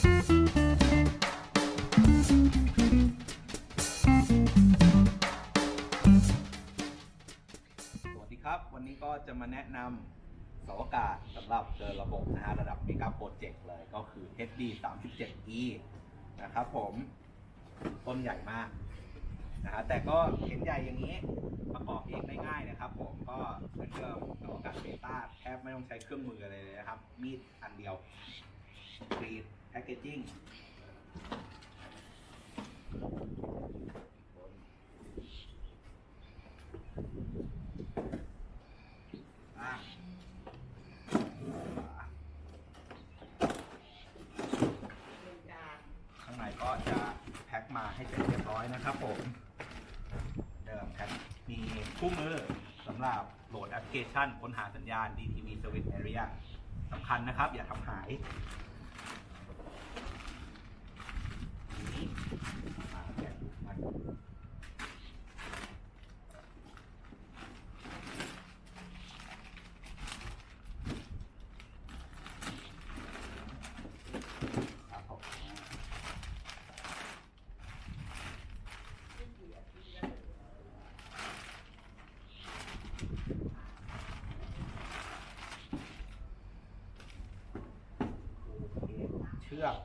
สวัสดีครับ วันนี้ก็จะมาแนะนำเสาอากาศสำหรับเจอระบบนะฮะระดับ Mega Project เลยก็คือ HD 37E นะครับผมต้นใหญ่มากนะฮะแต่ก็เห็นใหญ่อย่างนี้ประกอบเองได้ง่ายนะครับผมก็เหมือนเดิมเสาอากาศเบต้าแทบไม่ต้องใช้เครื่องมืออะไรเลยนะครับ มีดอันเดียว กรีดแพคเกจิ้งข้างในก็จะแพ็คมาให้เสร็จเรียบร้อยนะครับผม เดิมแพ็คมีคู่มือสำหรับโหลดแอปพลิเคชันค้นหาสัญญาณ DTV Service Area สำคัญนะครับ อย่าทำหายนี่มาแกะดูมัน ครับผมโอเคเชือก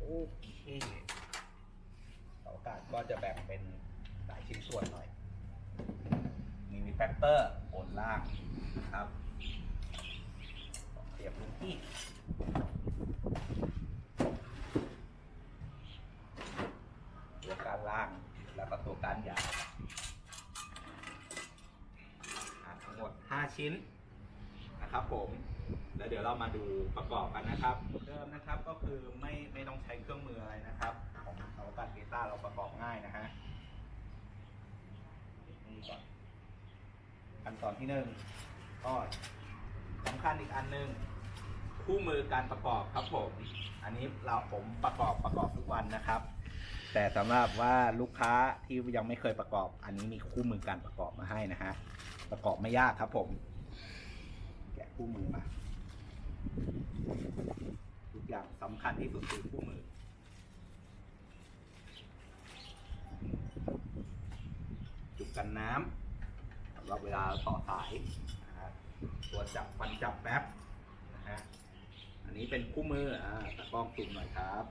โอเคเสากาศก็จะแบ่งเป็นหลายชิ้นส่วนหน่อย มีมีแฟกเตอร์บนล่างนะครับ สียบพื้นที่ตัวการล่างแล้วก็ตัวการใหญ่ทั้งหมด 5 ชิ้นนะครับผมแล้วเดี๋ยวเรามาดูประกอบกันนะครับเดิมนะครับก็คือไม่ไม่ต้องใช้เครื่องมืออะไรนะครับ ของเสาอากาศเบต้าเราประกอบง่ายนะฮะนี่ก่อนขั้นตอนที่หนึ่งก็ สำคัญอีกอันหนึ่งคู่มือการประกอบครับผม อันนี้เราผมประกอบประกอบทุกวันนะครับ แต่สำหรับว่าลูกค้าที่ยังไม่เคยประกอบ อันนี้มีคู่มือการประกอบมาให้นะฮะประกอบไม่ยากครับผม แกะคู่มือมาทุกอย่างสำคัญที่สุดคือคู่มือจุกกันน้ำสำหรับเวลาต่อสาย ตัวจับฟันจับแป๊บนะฮะอันนี้เป็นคู่มืออ่าตะกล้องซูมหน่อยครับ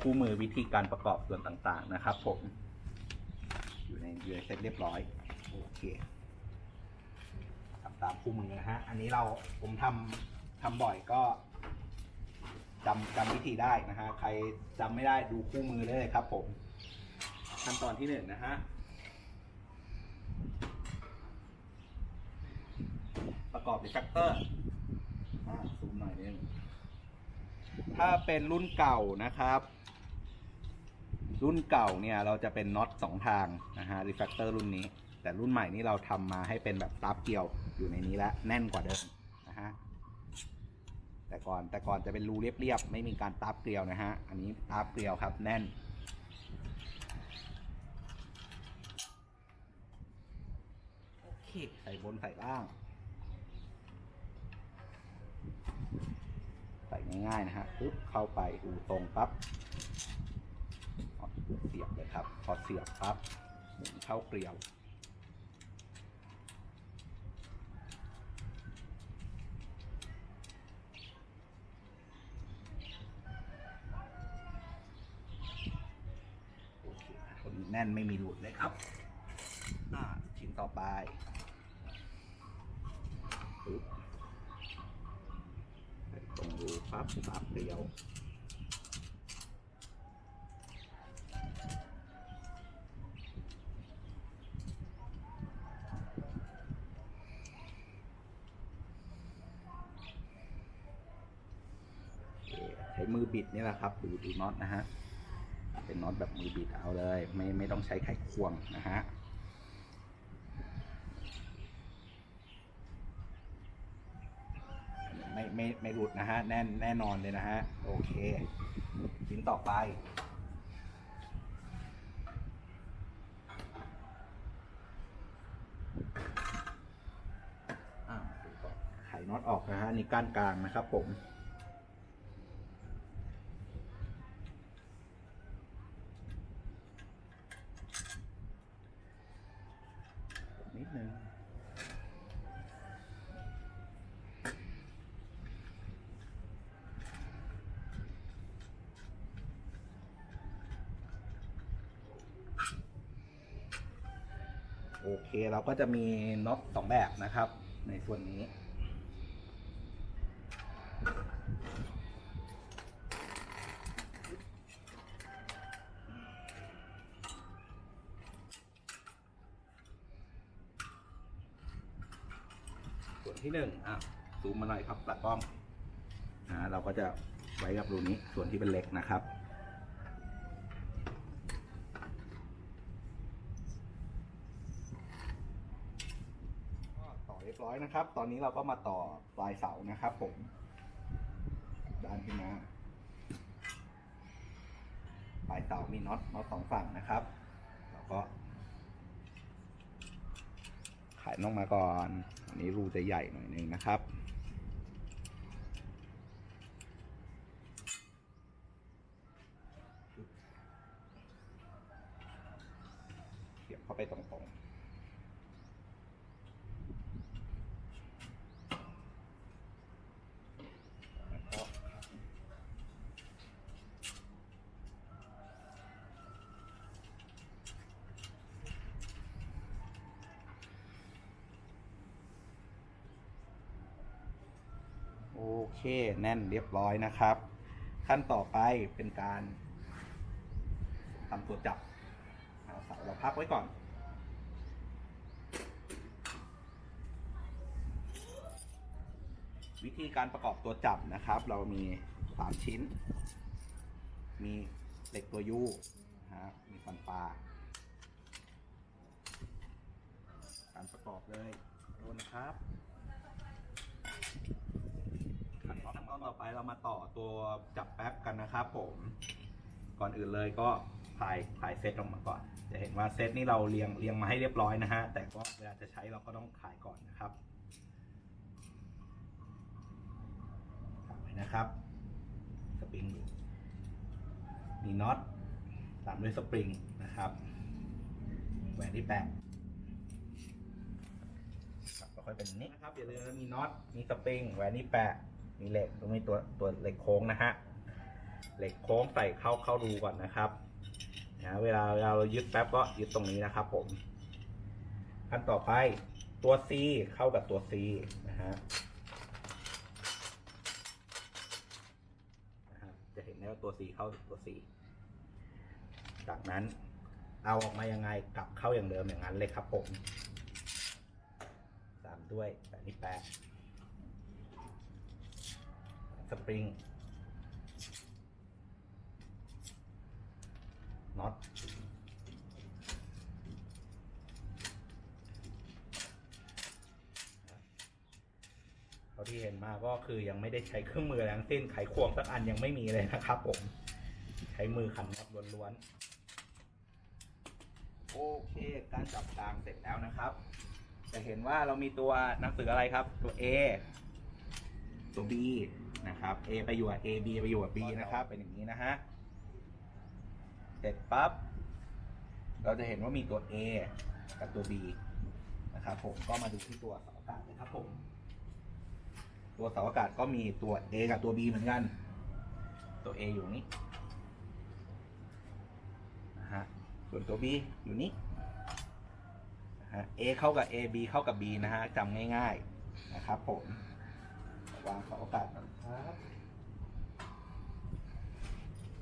คู่มือวิธีการประกอบส่วนต่างๆนะครับ ผม อยู่ในอยู่ในเซ็ตเรียบร้อยโอเคทำตามคู่มือนะฮะอันนี้เราผมทำทำบ่อยก็จำจำวิธีได้นะฮะใครจำไม่ได้ดูคู่มือได้เลยครับ ผมขั้นตอนที่หนึ่งนะฮะ ประกอบดีแฟกเตอร์ซูมหน่อยนึงถ้าเป็นรุ่นเก่านะครับ รุ่นเก่าเนี่ยเราจะเป็นน็อตสองทางนะฮะรีแฟกเตอร์รุ่นนี้ แต่รุ่นใหม่นี้เราทำมาให้เป็นแบบตับเกลียวอยู่ในนี้แล้วแน่นกว่าเดิมนะฮะแต่ก่อนแต่ก่อนจะเป็นรูเรียบๆไม่มีการตับเกลียวนะฮะอันนี้ตับเกลียวครับแน่นโอเคใส่บนใส่ล่าง ง่ายๆนะฮะปึ๊บเข้าไปดูตรงปั๊บเสียบเลยครับ พอเสียบปั๊บหมุนเข้าเกลียวโอเคคนแน่นไม่มีหลุดเลยครับ อ่า ชิ้นต่อไปปึ๊บใส่ตรงรู ปั๊บปั๊บเดียวใช้มือบิดนี่แหละครับดูดูน็อตนะฮะ เป็นน็อตแบบมือบิดเอาเลย ไม่ไม่ต้องใช้ไขควงนะฮะ ไม่ไม่หลุดนะฮะแน่นแน่นอนเลยนะฮะโอเคชิ้นต่อไปอ่าไขน็อตออกนะฮะนี่ก้านกลางนะครับผม นิดนึง โอ เราก็จะมีน็อตสองแบบนะครับ ในส่วนนี้ ส่วนที่หนึ่งอะซูมมาหน่อยครับตากล้องอ่าเราก็จะไว้กับรูนี้ส่วนที่เป็นเล็กนะครับ ก็ต่ อยบร้อยนะครับ ตอนนี้เราก็มาต่อปลายเสานะครับผมด้านขึ้นมาปลายเสามีน็อตน็อตสองฝั่งนะครับแล้วก็ขายน้องมาก่อน อันนี้รูจะใหญ่หน่อยหนึงนะครับ เสียบเข้าไปตรงๆ แล้วก็โอ เคแน่นเรียบร้อยนะครับ ขั้นต่อไปเป็นการทำตัวจับเอาเสาเราพักไว้ก่อนวิธีการประกอบตัวจับนะครับ เรามีสามชิ้น มีเหล็กตัวยูนะครับมีฟันปลา การประกอบเลยโดนะครับขั้นต อนต่อไปเรามาต่อตัวจับแป๊บกันนะครับผม ก่อนอื่นเลยก็ถ่ายถ่ายเซตออกมาก่อน จะเห็นว่าเซตนี้เราเรียงเรียงมาให้เรียบร้อยนะฮะ แต่ก็เวลาจะใช้เราก็ต้องถ่ายก่อนนะครับถ่ายไว้นะครับ สปริงอยู่มีน็อตตามด้วยสปริงนะครับ แหวนที่แปะก็ค่อยเป็นนี้นะครับอย่าลืมมีน็อต มีสปริง แหวนนี่แปะ มีเหล็กตรงนี้ตัวตัวเหล็กโค้งนะฮะเหล็กโค้งใส่เข้าเข้ารูก่อนนะครับนะเวลาเวลาเรายึดแป๊บก็ยึดตรงนี้นะครับ ผมขั้นต่อไปตัว C เข้ากับตัว C นะฮะจะเห็นได้ว่าตัว C เข้ากับตัว C จากนั้นเอาออกมายังไงกลับเข้าอย่างเดิมอย่างนั้นเลยครับผม ตามด้วยแบบนี้แปะ สปริงน็อตเท่าที่เห็นมาก็คือยังไม่ได้ใช้เครื่องมืออะไรทั้งสิ้นไขควงสักอันยังไม่มีเลยนะครับผม ใช้มือขันน็อตล้วนๆ โอเค การจับกลางเสร็จแล้วนะครับ จะเห็นว่าเรามีตัวหนังสืออะไรครับ ตัว A ตัว B นะครับ A ไปอยู่กับ A B ไปอยู่กับ B นะครับ เป็นอย่างนี้นะฮะ เสร็จปั๊บ เราจะเห็นว่ามีตัว A กับตัว B นะครับผม ก็มาดูที่ตัวเสาอากาศนะครับผม ตัวเสาอากาศก็มีตัว A กับตัว B เหมือนกัน ตัว A อยู่นี้นะฮะ ส่วนตัว B อยู่นี้นะฮะ A เข้ากับ A B เข้ากับ B นะฮะจำง่าย ๆ นะครับผม วางขอโอกาสก่อนครับ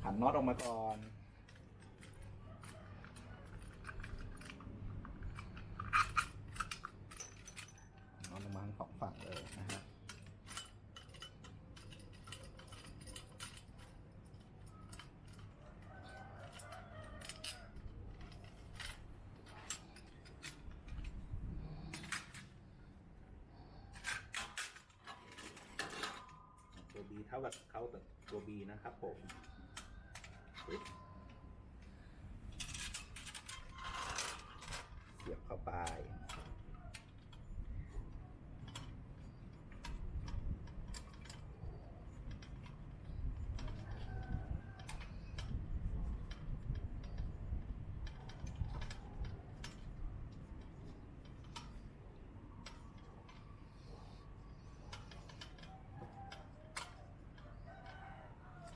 ขันน็อตออกมาก่อนลงมาทั้งสองฝั่งเลยนะฮะ เท่ากับเข้ากับตัว B นะครับผมปึ๊บเสียบเข้าไป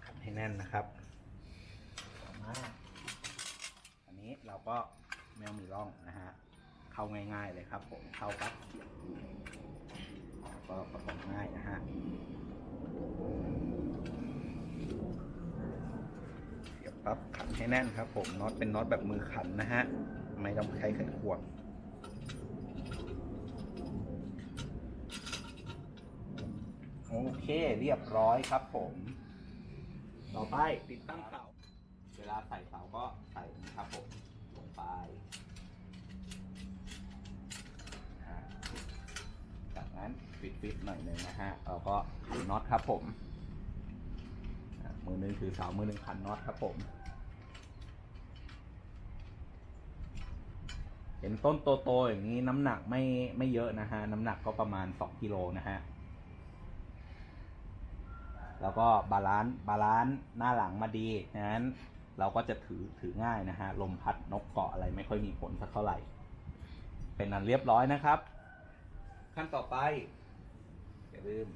ขัน ให้แน่นนะครับต่อมาอันนี้เราก็ไม่ต้องมีร่องนะฮะ เข้าง่ายๆเลยครับ ผม เข้าปั๊บก็ประกอบง่ายนะฮะเสียบปั๊บขันให้แน่นครับ ผม น็อตเป็นน็อตแบบมือขันนะฮะ ไม่ต้องใช้ไขควงโอเคเรียบร้อยครับผม ต่อไปติดตั้งเสา เวลาใส่เสาก็ใส่อย่างนี้ครับผมลงไปอ่าจากนั้นฟิตๆหน่อยหนึ่งนะฮะเราก็ขันน็อตครับผมอ่ามือหนึงถือเสามือหนึงขันน็อตครับผม เห็นต้นโตๆอย่างนี้น้ำหนักไม่ไม่เยอะนะฮะ น้ำหนักก็ประมาณ 2กิโลนะฮะ แล้วก็บาลานซ์บาลานซ์หน้าหลังมาดีนั้นเราก็จะถือถือง่ายนะฮะลมพัดนกเกาะอะไรไม่ค่อยมีผลสักเท่าไหร่ เป็นอันเรียบร้อยนะครับ ขั้นต่อไปอย่าลืม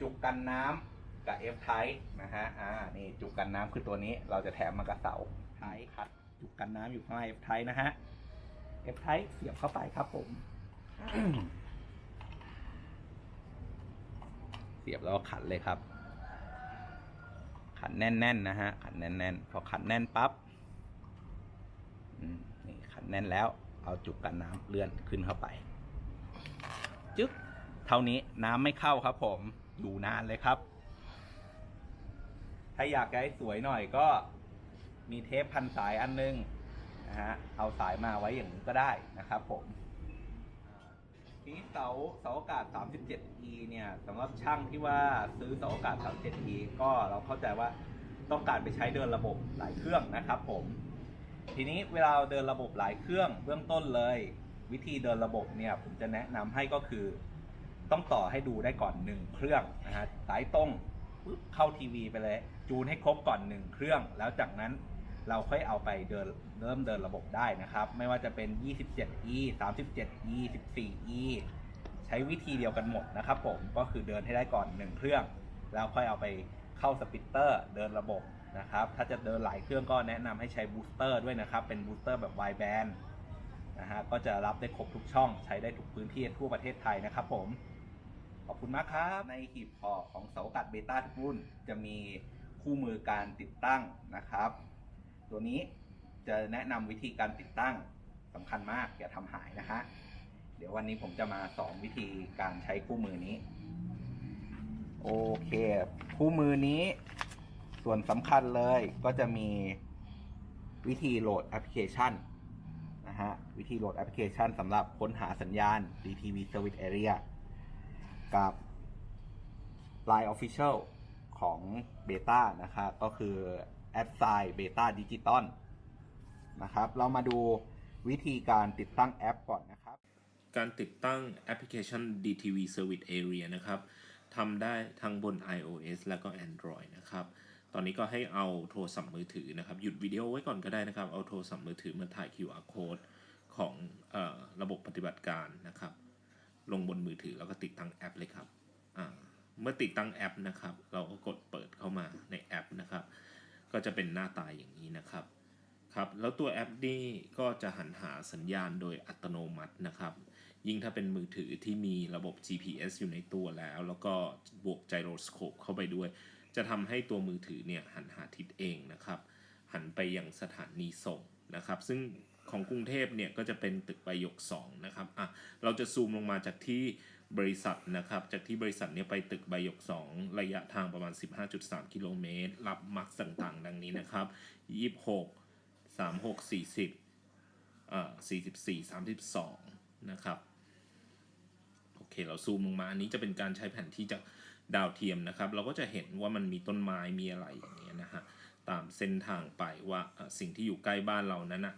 จุกกันน้ำกับ F type นะฮะอ่านี่จุกกันน้ำคือตัวนี้เราจะแถมมากับเสาไทคัดจุกกันน้ำอยู่ข้างใน F type นะฮะ F type เสียบเข้าไปครับผม เสียบแล้วก็ขันเลยครับ ขันแน่นๆนะฮะ ขันแน่นๆ พอขันแน่นปั๊บนี่ขันแน่นแล้ว เอาจุกกันน้ำเลื่อนขึ้นเข้าไป จึ๊ก เท่านี้น้ำไม่เข้าครับผม อยู่นานเลยครับ ถ้าอยากให้สวยหน่อยก็มีเทปพันสายอันนึงนะฮะ เอาสายมาไว้อย่างนี้ก็ได้นะครับผม ทีนี้เสาเสาอากาศ 37e เนี่ยสำหรับช่างที่ว่าซื้อเสาอากาศ 37e ก็เราเข้าใจว่าต้องการไปใช้เดินระบบหลายเครื่องนะครับผม ทีนี้เวลาเดินระบบหลายเครื่องเบื้องต้นเลย วิธีเดินระบบเนี่ยผมจะแนะนำให้ก็คือ ต้องต่อให้ดูได้ก่อนหนึ่งเครื่องนะฮะสายตรงเข้าทีวีไปเลย จูนให้ครบก่อนหนึ่งเครื่อง แล้วจากนั้น เราค่อยเอาไปเดินเริ่มเดินระบบได้นะครับ ไม่ว่าจะเป็น 27e 37e 14e ใช้วิธีเดียวกันหมดนะครับผมก็คือเดินให้ได้ก่อนหนึ่งเครื่อง แล้วค่อยเอาไปเข้าสปิตเตอร์เดินระบบนะครับ ถ้าจะเดินหลายเครื่องก็แนะนำให้ใช้บูสเตอร์ด้วยนะครับ เป็นบูสเตอร์แบบไวแบนนะฮะก็จะรับได้ครบทุกช่อง ใช้ได้ทุกพื้นที่ทั่วประเทศไทยนะครับผม ขอบคุณมากครับ ในหีบห่อของเสากาศเบต้าทุกรุ่นจะมีคู่มือการติดตั้งนะครับ ตัวนี้จะแนะนำวิธีการติดตั้งสำคัญมากอย่าทำหายนะฮะเดี๋ยววันนี้ผมจะมาสอนวิธีการใช้คู่มือนี้ โอเค คู่มือนี้ ส่วนสำคัญเลยก็จะมีวิธีโหลดแอปพลิเคชันนะฮะวิธีโหลดแอปพลิเคชันสำหรับค้นหาสัญญาณ DTV Service Area กับ Line Official ของ Beta นะครับก็คือ a d s i g n Beta Digital นะครับ เรามาดูวิธีการติดตั้งแอปก่อนนะครับ การติดตั้งแอปพลิเคชัน DTV Service Area นะครับทำได้ทั้งบน iOS แล้วก็ Android นะครับ ตอนนี้ก็ให้เอาโทรศัพท์มือถือนะครับ หยุดวิดีโอไว้ก่อนก็ได้นะครับ เอาโทรศัพท์มือถือมาถ่าย QR code ของออระบบปฏิบัติการนะครับ ลงบนมือถือแล้วก็ติดตั้งแอปเลยครับ เมื่อติดตั้งแอปนะครับ เราก็กดเปิดเข้ามาในแอปนะครับ ก็จะเป็นหน้าตาอย่างนี้นะครับครับแล้วตัวแอปนี่ก็จะหันหาสัญญาณโดยอัตโนมัตินะครับ ยิ่งถ้าเป็นมือถือที่มีระบบ GPS อยู่ในตัวแล้ว แล้วก็บวกไจโรสโคปเข้าไปด้วย จะทำให้ตัวมือถือเนี่ยหันหาทิศเองนะครับ หันไปยังสถานีส่งนะครับ ซึ่งของกรุงเทพเนี่ยก็จะเป็นตึกใบยก2นะครับอะเราจะซูมลงมาจากที่ บริษัทนะครับ จากที่บริษัทเนี่ยไปตึกใบหยก 2 ระยะทางประมาณ 15.3 กิโลเมตร รับมักต่างๆ ดังนี้นะครับ 26 36 40เอ่อ44 32 นะครับ โอเค เราซูมลงมา อันนี้จะเป็นการใช้แผนที่จากดาวเทียมนะครับ เราก็จะเห็นว่ามันมีต้นไม้มีอะไรอย่างเงี้ยนะฮะ ตามเส้นทางไปว่าสิ่งที่อยู่ใกล้บ้านเรานั้นนะ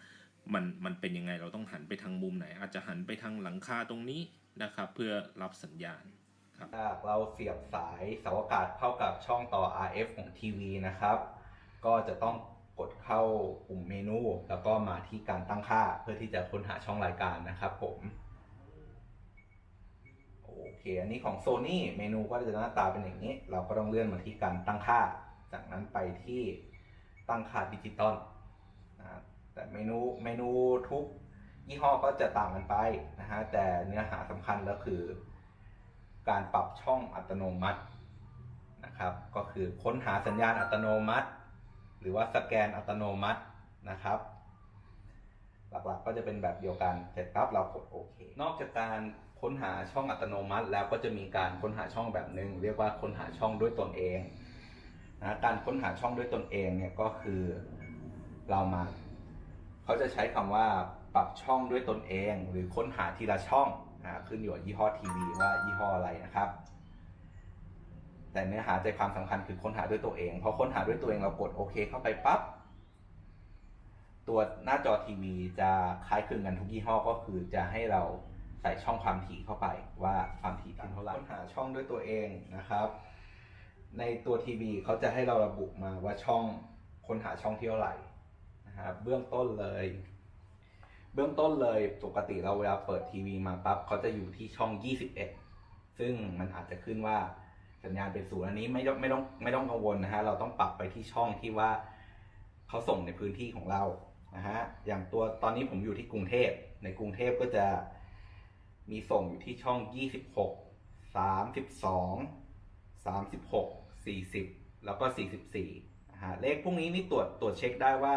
มันมันเป็นยังไงเราต้องหันไปทางมุมไหน อาจจะหันไปทางหลังคาตรงนี้ นะครับเพื่อรับสัญญาณครับหากเราเสียบสายเสาอากาศเข้ากับช่องต่อ RF ของทีวีนะครับ ก็จะต้องกดเข้าปุ่มเมนู แล้วก็มาที่การตั้งค่าเพื่อที่จะค้นหาช่องรายการนะครับผมโอเค อันนี้ของ Sony เมนูก็จะหน้าตาเป็นอย่างนี้ เราก็ต้องเลื่อนมาที่การตั้งค่า จากนั้นไปที่ตั้งค่าดิจิตอลนะแต่เมนูเมนูทุก ยี่ห้อก็จะต่างกันไปนะฮะแต่เนื้อหาสำคัญก็คือ การปรับช่องอัตโนมัตินะครับ ก็คือค้นหาสัญญาณอัตโนมัติ หรือว่าสแกนอัตโนมัตินะครับ หลักๆก็จะเป็นแบบเดียวกันเสร็จปั๊บเรากดโอเคนอกจากการค้นหาช่องอัตโนมัติ แล้วก็จะมีการค้นหาช่องแบบหนึ่งเรียกว่าค้นหาช่องด้วยตนเองนะการค้นหาช่องด้วยตนเองเนี่ยก็คือเรามาเขาจะใช้คำว่า ปรับช่องด้วยตนเอง หรือค้นหาทีละช่องอ่าขึ้นอยู่กับยี่ห้อทีวีว่ายี่ห้ออะไรนะครับ แต่เนื้อหาใจความสำคัญคือค้นหาด้วยตัวเองพอค้นหาด้วยตัวเองเรากดโอเคเข้าไปปั๊บตัวหน้าจอทีวีจะคล้ายคลึงกันทุกยี่ห้อก็คือจะให้เราใส่ช่องความถี่เข้าไปว่าความถี่ขึ้นเท่าไหร่ค้นหาช่องด้วยตัวเองนะครับ ในตัวทีวีเขาจะให้เราระบุมาว่าช่องค้นหาช่องที่เท่าไหร่นะครับเบื้องต้นเลย เบื้องต้นเลยปกติเราเวลาเปิดทีวีมาปั๊บเขาจะอยู่ที่ช่อง 21 ซึ่งมันอาจจะขึ้นว่าสัญญาณเป็นศูนย์อันนี้ไม่ต้องไม่ต้องไม่ต้องกังวลนะฮะเราต้องปรับไปที่ช่องที่ว่าเขาส่งในพื้นที่ของเรานะฮะอย่างตัวตอนนี้ผมอยู่ที่กรุงเทพในกรุงเทพก็จะมีส่งอยู่ที่ช่อง 26 32 36 40 แล้วก็ 44นะฮะเลขพวกนี้นี่ตรวจตรวจเช็คได้ว่า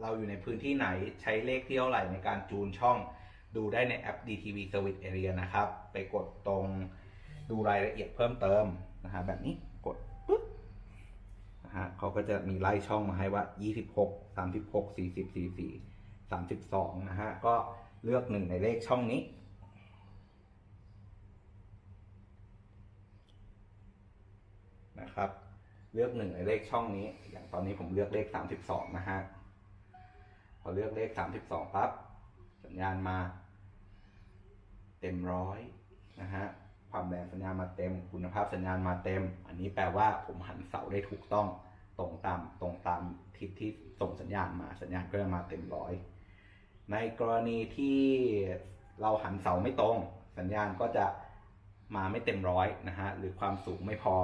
เราอยู่ในพื้นที่ไหนใช้เลขที่เท่าไหร่ในการจูนช่อง ดูได้ในแอป DTV Service Area นะครับ ไปกดตรงดูรายละเอียดเพิ่มเติมนะฮะแบบนี้กดปุ๊บนะฮะเขาก็จะมีไล่ช่องมาให้ว่า 26 36 40 44 32 นะฮะ ก็เลือกหนึ่งในเลขช่องนี้นะครับ เลือกหนึ่งในเลขช่องนี้ อย่างตอนนี้ผมเลือกเลข 32 นะฮะ อเลือกเลข 32ปั๊บสัญญาณมา เต็มร้อยนะฮะความแรงสัญญาณมาเต็ม คุณภาพสัญญาณมาเต็ม อันนี้แปลว่าผมหันเสาได้ถูกต้องตรงตามตรงตามทิศที่ส่งสัญญาณมาสัญญาณก็จะมาเต็มร้อยในกรณีที่เราหันเสาไม่ตรง สัญญาณก็จะมาไม่เต็มร้อยนะฮะหรือความสูงไม่พอ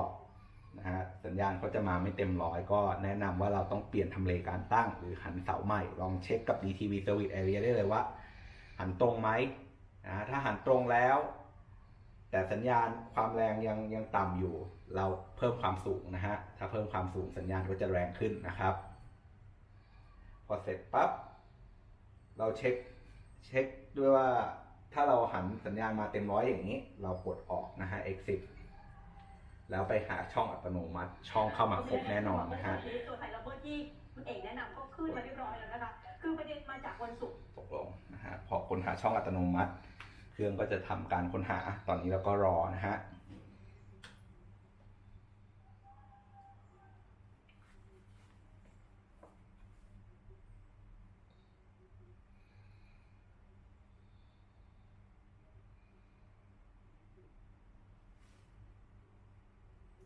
นะฮะสัญญาณเขาจะมาไม่เต็มร้อยก็แนะนำว่าเราต้องเปลี่ยนทำเลการตั้ง หรือหันเสาใหม่ ลองเช็คกับ DTV Service Area ได้เลยว่า หันตรงไหมนะถ้าหันตรงแล้ว แต่สัญญาณความแรงยังยังต่ำอยู่ เราเพิ่มความสูงนะฮะ ถ้าเพิ่มความสูงสัญญาณก็จะแรงขึ้นนะครับ พอเสร็จปั๊บเราเช็คเช็คด้วยว่าถ้าเราหันสัญญาณมาเต็มร้อยอย่างนี้ เรากดออกนะฮะ exit แล้วไปหาช่องอัตโนมัติ ช่องเข้ามาครบแน่นอนนะฮะตัวไทยระเบิดที่คุณเอกแนะนำก็ขึ้นมาเรียบร้อยแล้วนะคะ คือประเด็นมาจากวันศุกร์ตกลงนะฮะพอค้นหาช่องอัตโนมัติ เครื่องก็จะทำการค้นหาตอนนี้เราก็รอนะฮะ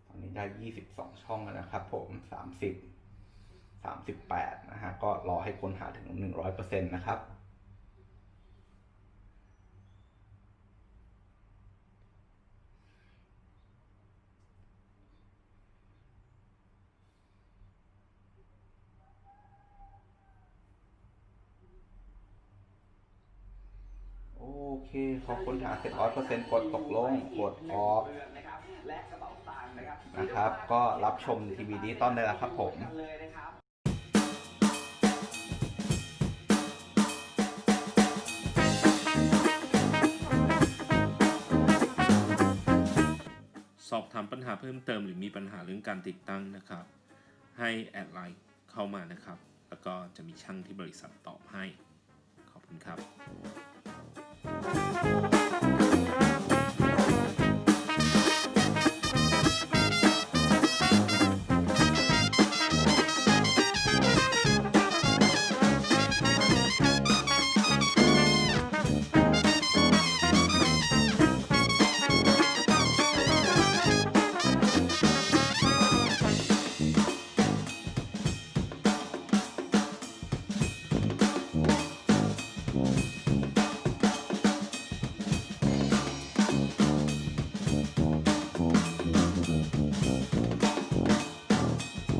ตอนนี้ สองช่องนะครับผมสามสิบสามสิบแปดนะฮะก็รอให้คนหาถึงหนึ่งร้อยเปอร์เซ็นต์นะครับโอเคพอค้นหาเสร็จร้อยเปอร์เซ็นต์กดตกลง กดออฟ นะครับ ก็รับชมทีวีดีจิตอนได้แล้วครับผมสอบถามปัญหาเพิ่มเติมหรือมีปัญหาเรื่องการติดตั้งนะครับ ให้แอดไลน์เข้ามานะครับ แล้วก็จะมีช่างที่บริษัทตอบให้ ขอบคุณครับ